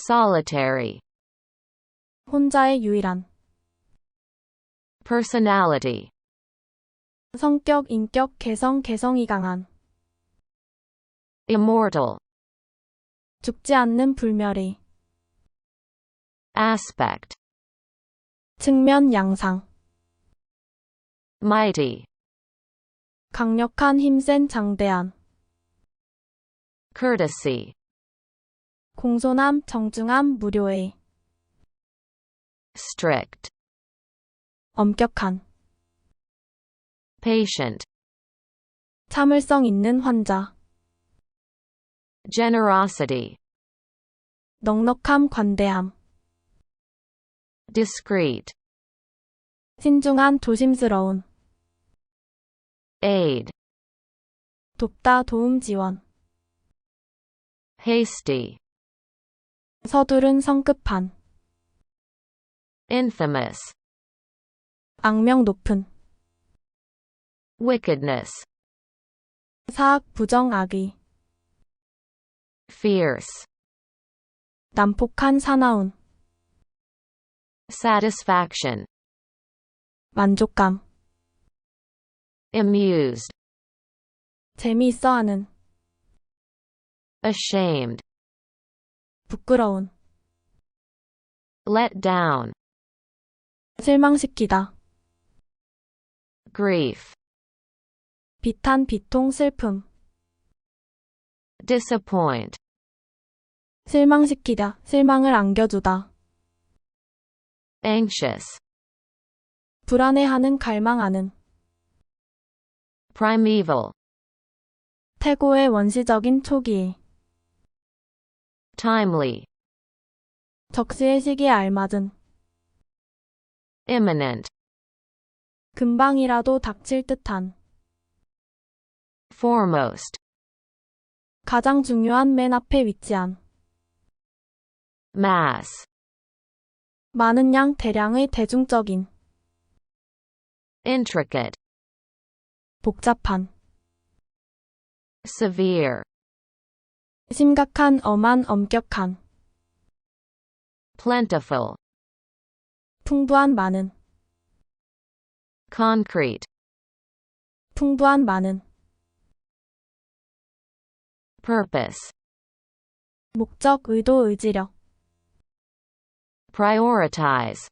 solitary, 혼자의 유일한, personality, 성격, 인격, 개성, 개성이 강한, immortal, 죽지 않는 불멸의, aspect, 측면, 양상, mighty, 강력한, 힘센, 장대한, courtesy, 공손함, 정중함, 무료의, strict, 엄격한, patient, 참을성 있는 환자, generosity, 넉넉함, 관대함, discreet, 신중한, 조심스러운, aid, 돕다, 도움, 지원, hasty, 서두른, 성급한, infamous, 악명 높은, wickedness, 사악, 부정, 악의, fierce, 난폭한, 사나운, satisfaction, 만족감, amused, 재미있어하는, ashamed, 부끄러운, let down, 실망시키다, grief, 비탄, 비통, 슬픔, disappoint, 실망시키다, 실망을 안겨주다, anxious, 불안해하는, 갈망하는, primeval, 태고의 원시적인 초기, timely, 적시의 시기에 알맞은, imminent, 금방이라도 닥칠 듯한, foremost, 가장 중요한 맨 앞에 위치한, mass, 많은 양 대량의 대중적인, intricate, 복잡한, severe, 심각한, 엄한, 엄격한, plentiful, 풍부한, 많은, concrete, 풍부한, 많은, purpose, 목적, 의도, 의지력, prioritize,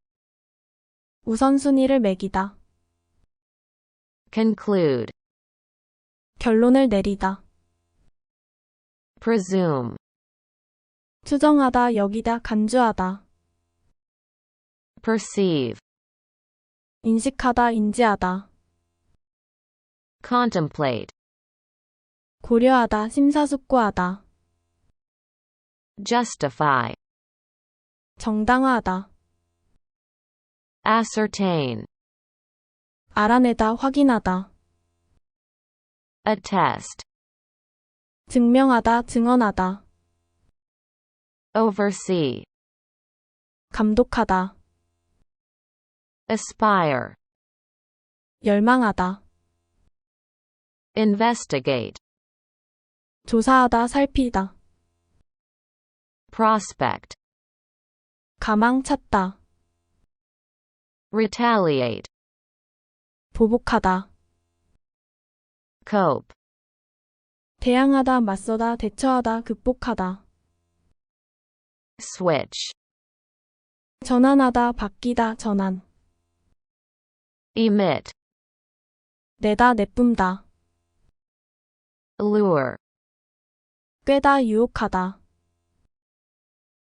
우선순위를 매기다, conclude, 결론을 내리다, presume, 추정하다, 여기다, 간주하다, perceive, 인식하다, 인지하다, contemplate, 고려하다, 심사숙고하다, justify, 정당화하다, ascertain, 알아내다, 확인하다, attest, 증명하다, 증언하다, oversee, 감독하다, aspire, 열망하다, investigate, 조사하다, 살피다, prospect, 가망 찾다, retaliate, 보복하다, cope, 대항하다, 맞서다, 대처하다, 극복하다, switch, 전환하다, 바뀌다, 전환, emit, 내다, 내뿜다, lure, 꿰다, 유혹하다,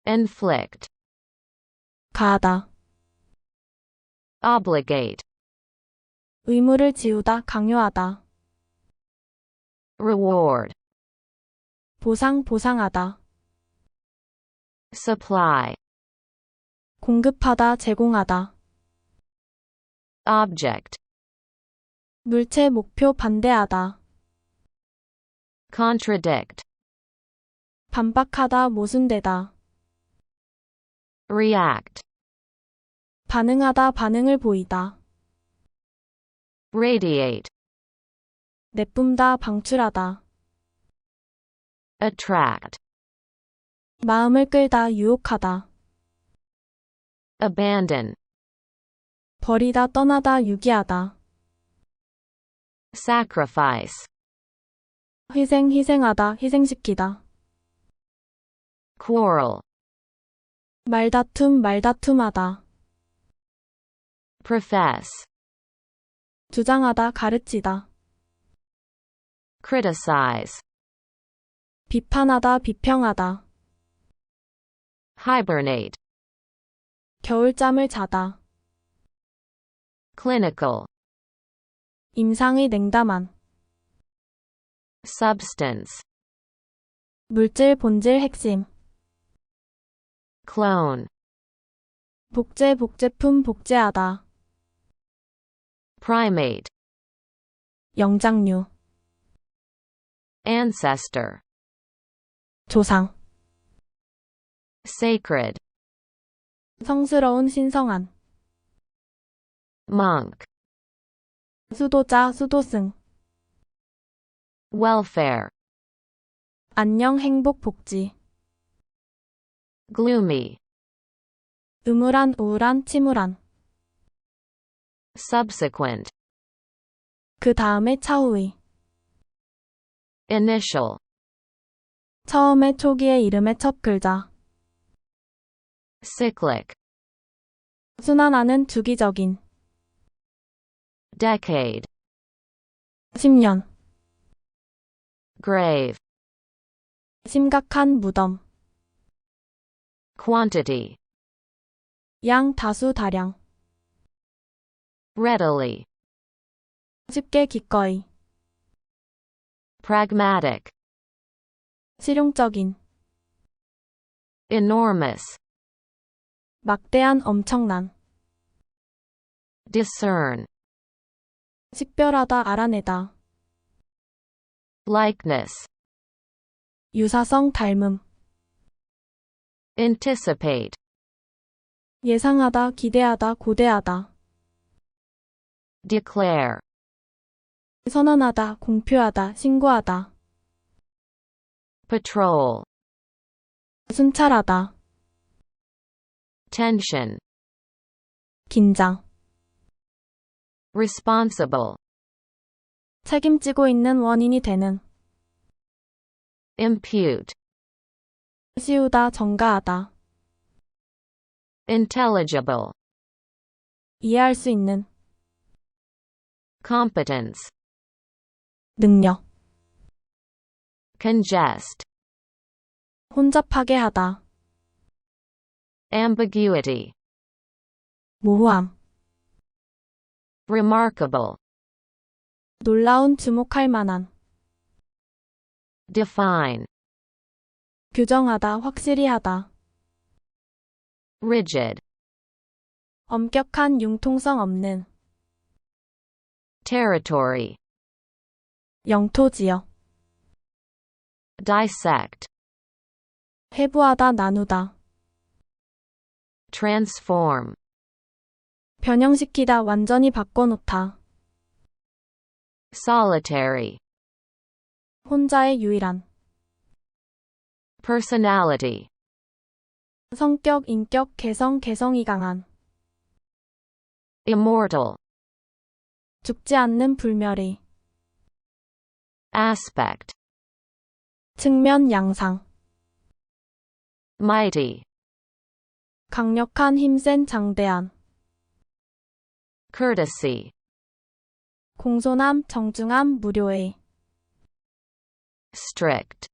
inflict, 가하다, obligate, 의무를 지우다, 강요하다, reward, 보상, 보상하다, supply, 공급하다, 제공하다, object, 물체, 목표, 반대하다, contradict, 반박하다, 모순되다, react, 반응하다, 반응을 보이다, radiate, 내뿜다, 방출하다, attract, 마음을 끌다 유혹하다. abandon, 버리다 떠나다 유기하다. sacrifice, 희생 희생하다 희생시키다. quarrel, 말다툼 말다툼하다. profess, 주장하다 가르치다. Criticize, 비판하다 비평하다. hibernate, 겨울잠을 자다. clinical, 임상의 냉담한. substance, 물질 본질 핵심. clone, 복제 복제품 복제하다. primate, 영장류. Ancestor, 조상. sacred, 성스러운 신성한. monk, 수도자 수도승. welfare, 안녕 행복 복지. gloomy, 음울한 우울한 침울한. subsequent, 그 다음에 차후의. Initial, 처음에 초기의 이름의 첫 글자. cyclic, 순환하는 주기적인. decade, 10년. grave, 심각한 무덤. quantity, 양 다수 다량. readily, 쉽게 기꺼이. Pragmatic, 실용적인. enormous, 막대한 엄청난. discern, 식별하다 알아내다. likeness, 유사성 닮음. anticipate, 예상하다 기대하다 고대하다. declare, 선언하다 공표하다 신고하다. patrol, 순찰하다. tension, 긴장. responsible, 책임지고 있는 원인이 되는. impute, 씌우다 전가하다. intelligible, 이해할 수 있는. competence, 능력. congest, 혼잡하게 하다. ambiguity, 모호함. remarkable, 놀라운 주목할 만한. define, 규정하다 확실히 하다. rigid, 엄격한 융통성 없는. territory, 영토 지역. dissect, 해부하다 나누다. transform, 변형시키다 완전히 바꿔놓다. solitary, 혼자의 유일한. personality, 성격, 인격, 개성, 개성이 강한. immortal, 죽지 않는 불멸의. Aspect, 측면 양상. mighty, 강력한 힘센 장대한. courtesy, 공손함, 정중함, 무료의. strict,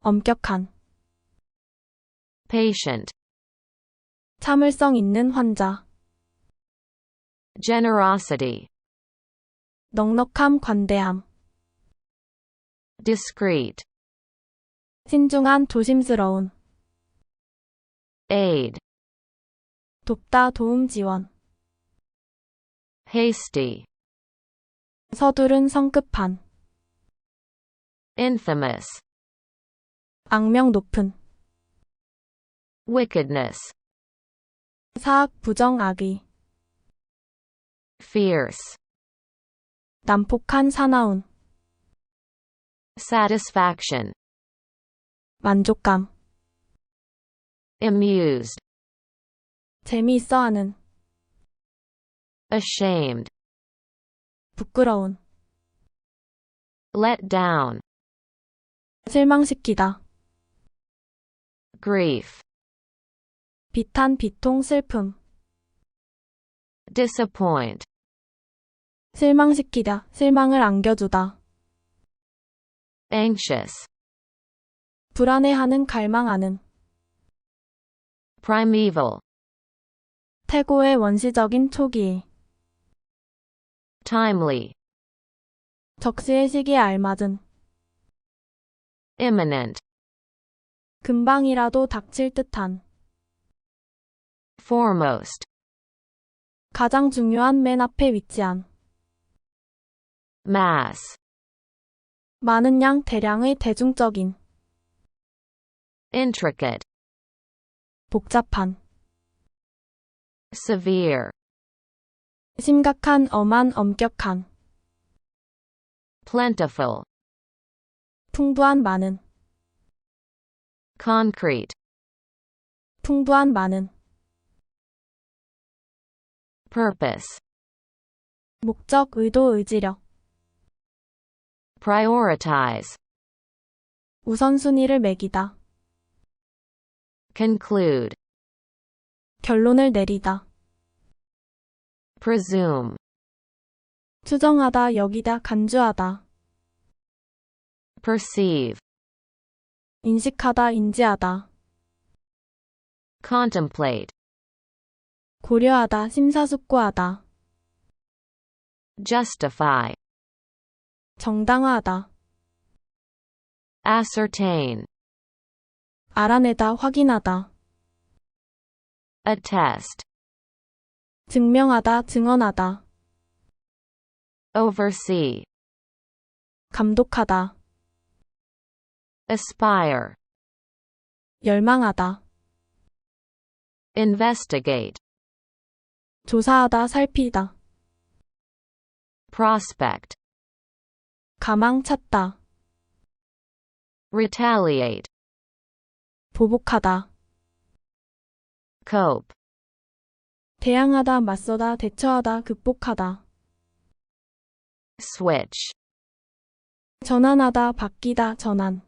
엄격한. patient, 참을성 있는 환자. generosity, 넉넉함, 관대함. Discreet, 신중한, 조심스러운. aid, 돕다, 도움, 지원. hasty, 서두른, 성급한. infamous, 악명 높은. wickedness, 사악, 부정, 악의. fierce, 난폭한, 사나운. Satisfaction, 만족감. amused, 재미있어 하는, ashamed, 부끄러운, let down, 실망시키다, grief, 비탄, 비통, 슬픔, disappoint, 실망시키다, 실망을 안겨주다, anxious, 불안해하는, 갈망하는, primeval, 태고의 원시적인 초기, timely, 적시의 시기에 알맞은, imminent, 금방이라도 닥칠 듯한, foremost, 가장 중요한 맨 앞에 위치한, mass, 많은 양 대량의 대중적인, intricate, 복잡한, severe, 심각한, 엄한, 엄격한, plentiful, 풍부한, 많은, concrete, 풍부한, 많은, purpose, 목적, 의도, 의지력, prioritize, 우선순위를 매기다, conclude, 결론을 내리다, presume, 추정하다, 여기다, 간주하다, perceive, 인식하다, 인지하다, contemplate, 고려하다, 심사숙고하다, justify, 정당화하다, ascertain, 알아내다, 확인하다, attest, 증명하다, 증언하다, oversee, 감독하다, aspire, 열망하다, investigate, 조사하다, 살피다, prospect, 가망 찾다, retaliate, 보복하다, cope, 대항하다, 맞서다, 대처하다, 극복하다, switch, 전환하다, 바뀌다, 전환,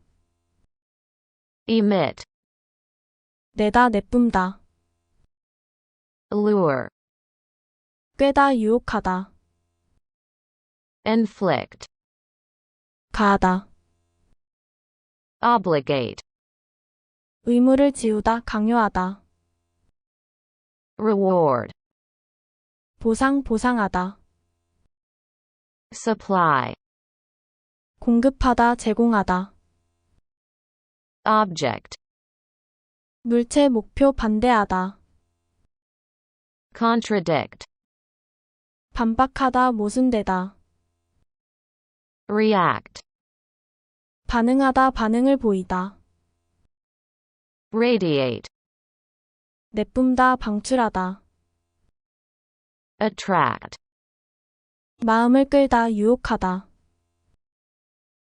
emit, 내다, 내뿜다, lure, 꿰다, 유혹하다, inflict, 가하다, obligate, 의무를 지우다, 강요하다, reward, 보상, 보상하다, supply, 공급하다, 제공하다, object, 물체, 목표, 반대하다, contradict, 반박하다, 모순되다, react, 반응하다, 반응을 보이다, radiate, 내뿜다, 방출하다, attract, 마음을 끌다, 유혹하다,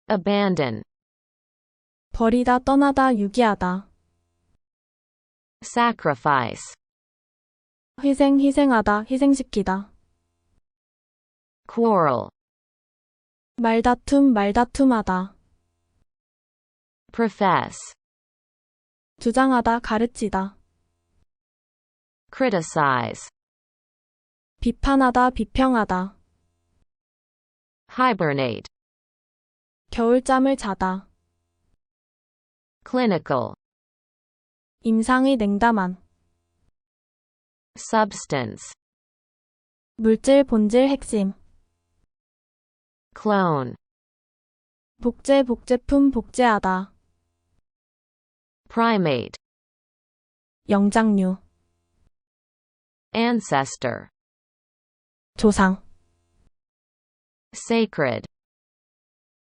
abandon, 버리다, 떠나다, 유기하다, sacrifice, 희생, 희생하다, 희생시키다, quarrel, 말다툼, 말다툼하다, profess, 주장하다, 가르치다, criticize, 비판하다, 비평하다, hibernate, 겨울잠을 자다, clinical, 임상의 냉담한, substance, 물질, 본질, 핵심, clone, 복제, 복제품, 복제하다, primate, 영장류, ancestor, 조상, sacred,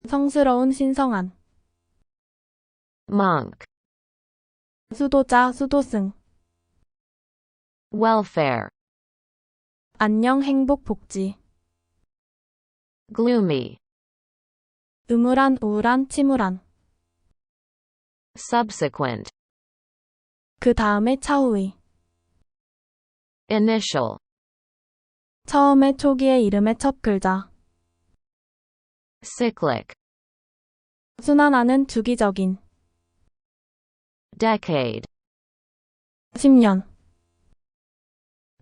성스러운, 신성한, monk, 수도자, 수도승, welfare, 안녕, 행복, 복지, gloomy, 음울한, 우울한, 침울한, subsequent, 그 다음에 차후의. initial, 처음에 초기의 이름의 첫 글자. cyclic, 순환하는 주기적인. decade, 10년.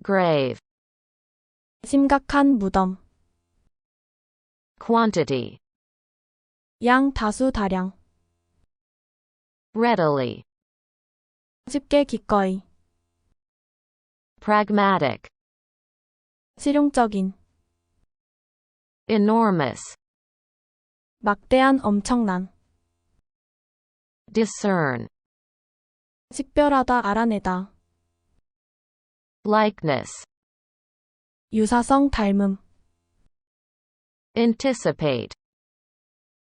grave, 심각한 무덤. Quantity, 양 다수 다량. readily, 쉽게 기꺼이. pragmatic, 실용적인. enormous, 막대한 엄청난. discern, 식별하다 알아내다. likeness, 유사성 닮음. Anticipate,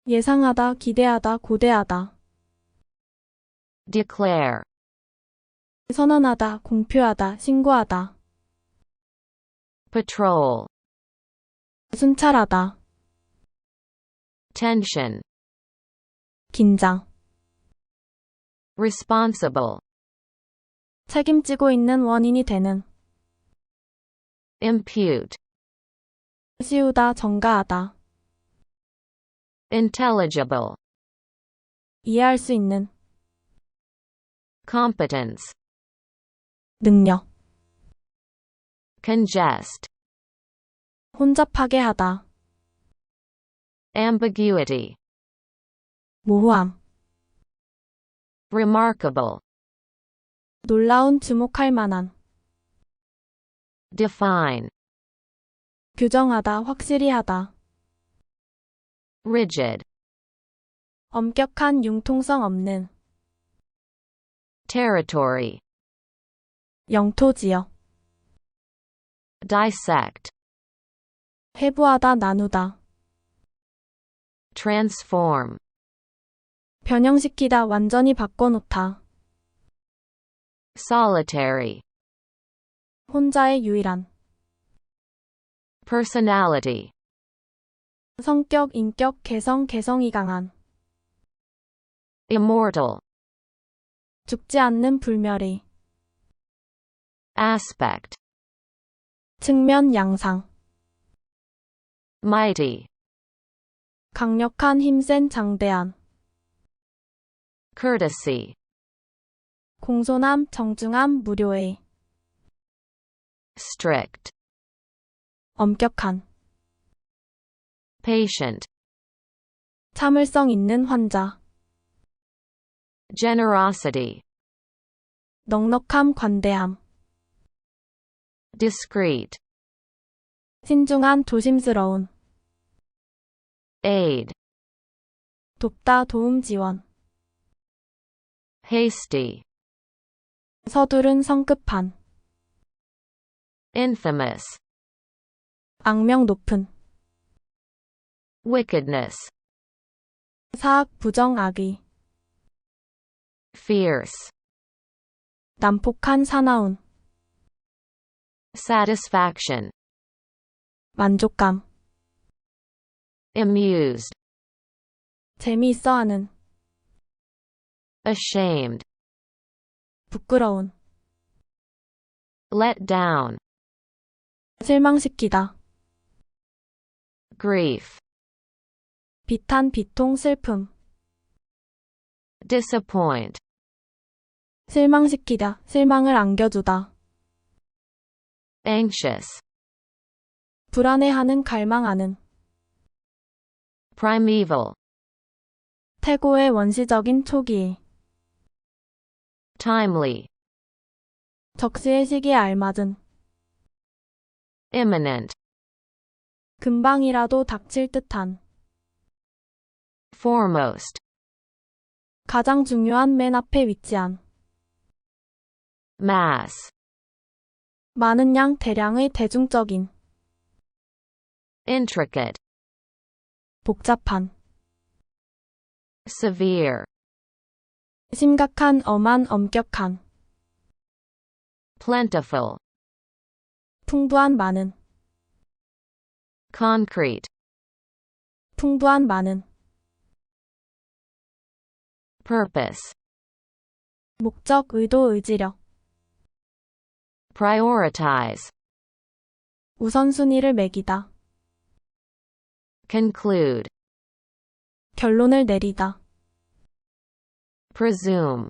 예상하다 기대하다 고대하다. declare, 선언하다 공표하다 신고하다. patrol, 순찰하다. tension, 긴장. responsible, 책임지고 있는 원인이 되는. impute, 씌우다 전가하다. intelligible, 이해할 수 있는. competence, 능력. congest, 혼잡하게 하다. ambiguity, 모호함. remarkable, 놀라운 주목할 만한. define, 규정하다 확실히 하다. rigid, 엄격한 융통성 없는. territory, 영토 지역. dissect, 해부하다 나누다. transform, 변형시키다 완전히 바꿔놓다. solitary, 혼자의 유일한. Personality, 성격, 인격, 개성, 개성이 강한. immortal, 죽지 않는 불멸의. aspect, 측면 양상. mighty, 강력한 힘센 장대한. courtesy, 공손함, 정중함, 무료의. strict, 엄격한. patient, 참을성 있는 환자. generosity, 넉넉함, 관대함. discreet, 신중한, 조심스러운. aid, 돕다, 도움, 지원. hasty, 서두른, 성급한. infamous, 악명 높은. wickedness, 사악, 부정, 악의. fierce, 난폭한, 사나운. satisfaction, 만족감. amused, 재미있어 하는. ashamed, 부끄러운. let down, 실망시키다. Grief, 비탄, 비통, 슬픔. disappoint, 실망시키다, 실망을 안겨주다. anxious, 불안해하는, 갈망하는. primeval, 태고의 원시적인 초기. timely, 적시의 시기에 알맞은. imminent, 금방이라도 닥칠 듯한. foremost, 가장 중요한 맨 앞에 위치한. mass, 많은 양 대량의 대중적인. intricate, 복잡한. severe, 심각한, 엄한, 엄격한. plentiful, 풍부한, 많은. Concrete, 풍부한, 많은. purpose, 목적, 의도, 의지력. prioritize, 우선순위를 매기다. conclude, 결론을 내리다. presume,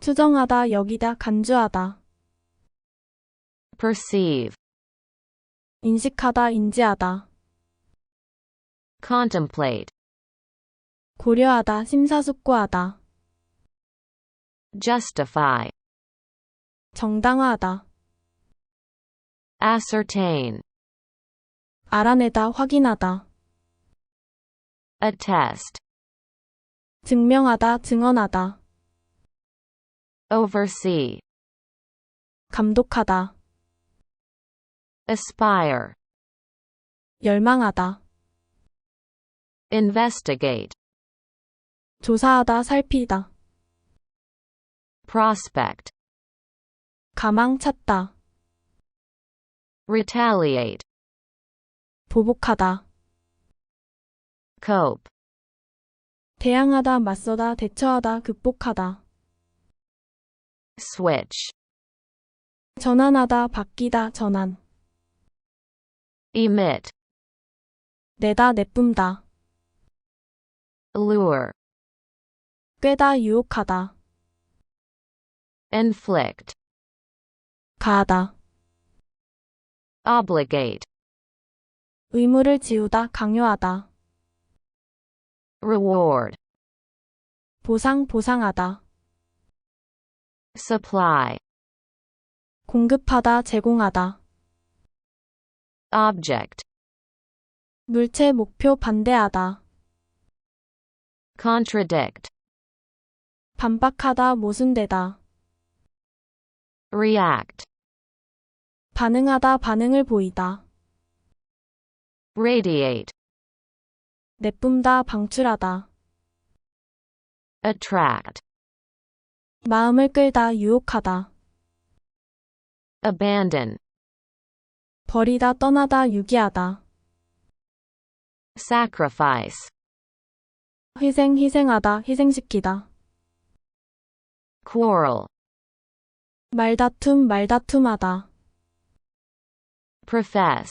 추정하다, 여기다, 간주하다. perceive, 인식하다, 인지하다. contemplate, 고려하다, 심사숙고하다. justify, 정당화하다. ascertain, 알아내다, 확인하다. attest, 증명하다, 증언하다. oversee, 감독하다. Aspire, 열망하다. investigate, 조사하다, 살피다. prospect, 가망 찾다. retaliate, 보복하다. cope, 대항하다, 맞서다, 대처하다, 극복하다. switch, 전환하다, 바뀌다, 전환. Emit, 내다, 내뿜다. lure, 꿰다, 유혹하다. inflict, 가하다. obligate, 의무를 지우다, 강요하다. reward, 보상, 보상하다. supply, 공급하다, 제공하다. Object, 물체, 목표, 반대하다. contradict, 반박하다, 모순되다. react, 반응하다, 반응을 보이다. radiate, 내뿜다, 방출하다. attract, 마음을 끌다, 유혹하다. abandon, 버리다, 떠나다, 유기하다. sacrifice, 희생, 희생하다, 희생시키다. quarrel, 말다툼, 말다툼하다. profess,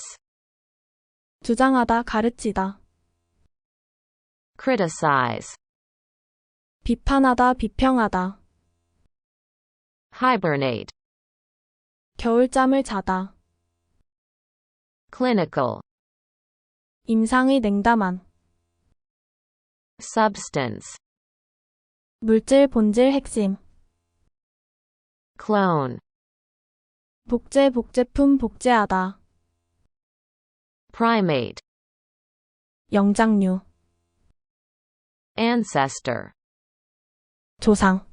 주장하다, 가르치다. criticize, 비판하다, 비평하다. hibernate, 겨울잠을 자다. Clinical, 임상의 냉담한. substance, 물질, 본질, 핵심. clone, 복제, 복제품, 복제하다. primate, 영장류. ancestor, 조상.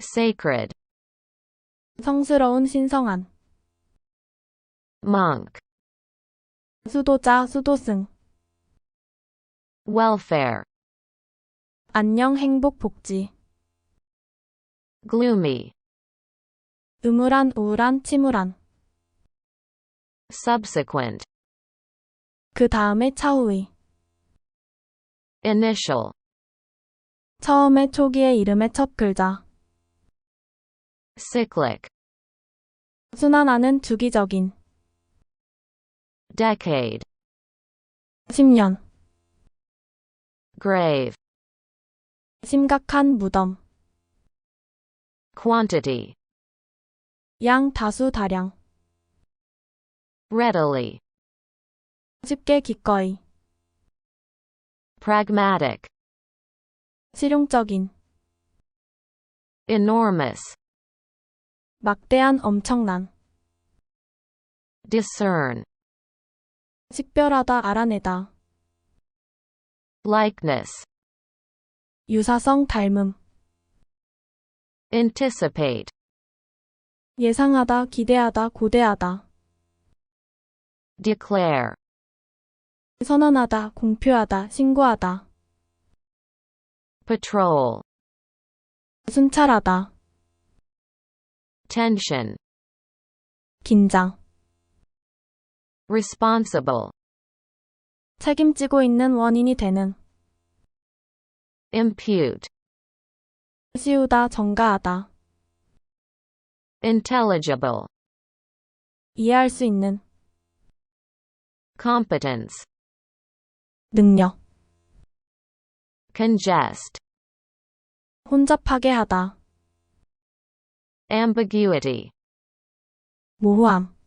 sacred, 성스러운, 신성한. Monk, 수도자, 수도승. welfare, 안녕, 행복, 복지. gloomy, 음울한, 우울한, 침울한. subsequent, 그 다음에 차후의. initial, 처음에 초기의 이름의 첫 글자. cyclic, 순환하는 주기적인. Decade, 10년. grave, 심각한 무덤. quantity, 양, 다수, 다량. readily, 쉽게, 기꺼이. pragmatic, 실용적인. enormous, 막대한, 엄청난. discern, 식별하다, 알아내다. likeness, 유사성, 닮음. anticipate, 예상하다, 기대하다, 고대하다. declare, 선언하다, 공표하다, 신고하다. patrol, 순찰하다. tension, 긴장. Responsible, 책임지고 있는 원인이 되는. impute, 쉬우다, 정가하다. intelligible, 이해할 수 있는. competence, 능력. congest, 혼잡하게 하다. ambiguity, 모호함.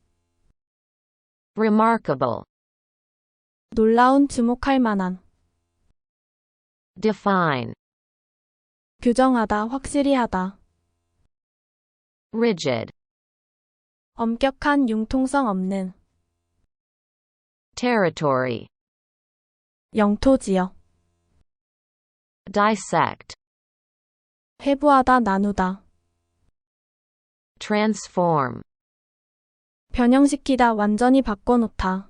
Remarkable, 놀라운, 주목할 만한. define, 규정하다, 확실히 하다. rigid, 엄격한, 융통성 없는. territory, 영토 지역. dissect, 해부하다, 나누다. transform, 변형시키다, 완전히 바꿔놓다.